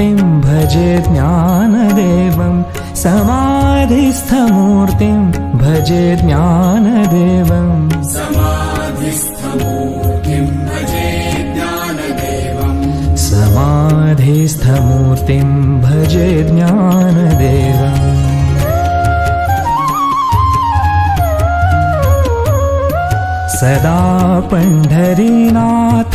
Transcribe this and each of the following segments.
समाधिस्थमूर्तिं भजे ज्ञानदेवं समाधिस्थमूर्तिं भजे ज्ञानदेवम् समाधिस्थमूर्तिं भजे ज्ञानदेवम् समाधिस्थमूर्तिं भजे ज्ञानदेवम् सदा पण्ढरीनाथ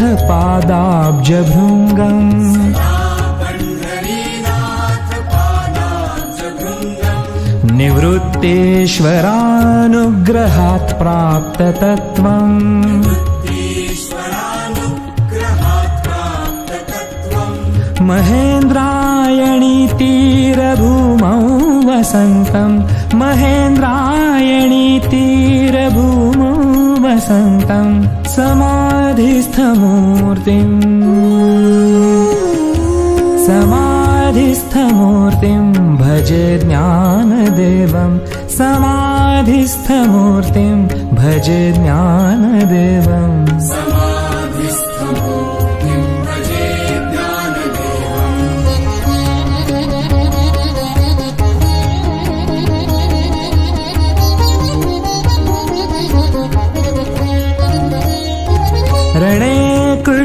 निवृत्तेश्वरानुग्रहात् प्राप्ततत्त्वम्। ईश्वरानुग्रहात् प्राप्ततत्त्वम् महेन्द्रायणी तीरभूमौ वसन्तम् समाधिस्थमूर्तिम् समाधिस्थमूर्तिं भजे ज्ञानदेवं। समाधिस्थमूर्तिं भजे ज्ञानदेवम्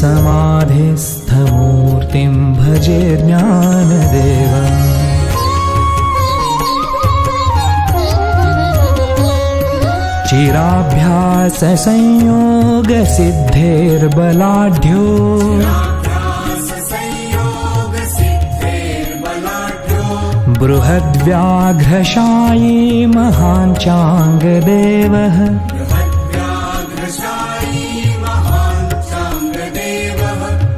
समाधिस्थमूर्तिं भजे ज्ञानदेवम् चिराभ्याससंयोगसिद्धेर्बलाढ्यो संयोगसिद्धेर्बलाढ्यो बृहद्व्याघ्रशायी महान्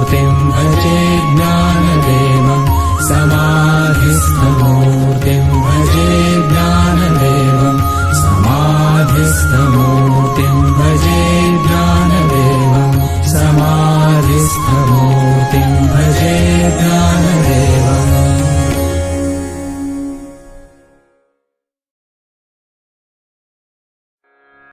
मूर्तिं भजे ज्ञानदेवं समा